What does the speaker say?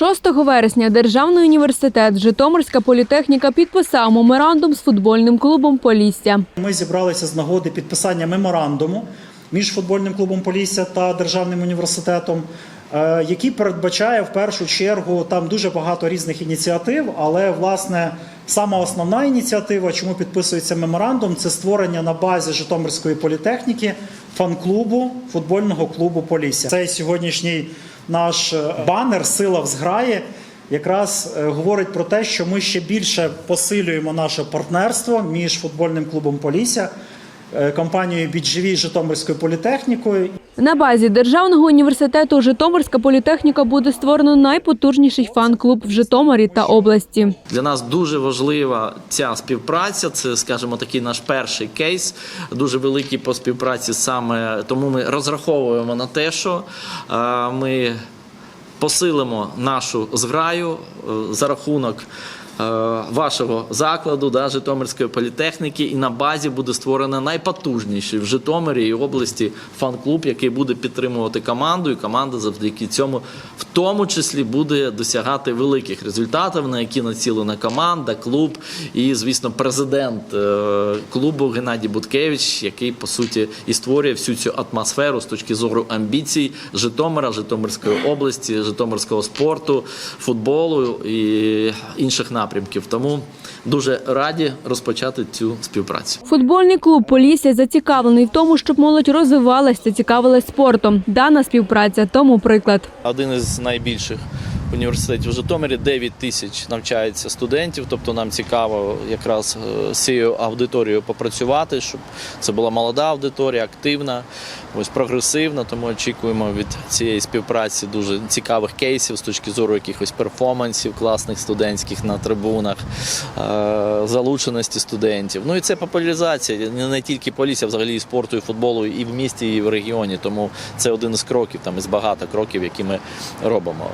6 вересня Державний університет Житомирська політехніка підписав меморандум з футбольним клубом Полісся. Ми зібралися з нагоди підписання меморандуму між футбольним клубом Полісся та державним університетом, е, який передбачає в першу чергу там дуже багато різних ініціатив, але власне сама основна ініціатива, чому підписується меморандум, це створення на базі Житомирської політехніки фан-клубу футбольного клубу Полісся. Цей сьогоднішній наш е, банер Сила в зграї якраз е, говорить про те, що ми ще більше посилюємо наше партнерство між футбольним клубом Полісся, е, компанією і Житомирською політехнікою. На базі Державного університету Житомирська політехніка буде створено найпотужніший фан-клуб в Житомирі та області. Для нас дуже важлива ця співпраця. Це, скажімо, такий наш перший кейс, дуже великий по співпраці. Саме тому ми розраховуємо на те, що е, ми посилимо нашу зграю е, за рахунок. Е, Вашого закладу да, Житомирської політехніки, і на базі буде створено найпотужніший в Житомирі і області фан-клуб, який буде підтримувати команду, і команда завдяки цьому, в тому числі, буде досягати великих результатів, на які націлена команда, клуб і, звісно, президент е, клубу Геннадій Буткевич, який по суті і створює всю цю атмосферу з точки зору амбіцій Житомира, Житомирської області, Житомирського спорту, футболу і інших напрямків. Тому дуже раді розпочати цю співпрацю. Футбольний клуб Полісся зацікавлений в тому, щоб молодь розвивалась та цікавилась спортом. Дана співпраця тому приклад. один із найбільших університетів в Житомирі. 9 тисяч навчається студентів. Тобто нам цікаво якраз е, з цією аудиторією попрацювати, щоб це була молода аудиторія, активна, ось прогресивна. Тому очікуємо від цієї співпраці дуже цікавих кейсів з точки зору якихось перформансів класних студентських на трибунах, е, залученості студентів. Ну і це популяризація не, тільки полісся, взагалі і спорту, і футболу, і в місті, і в регіоні. Тому це один із кроків, там із багато кроків, які ми робимо.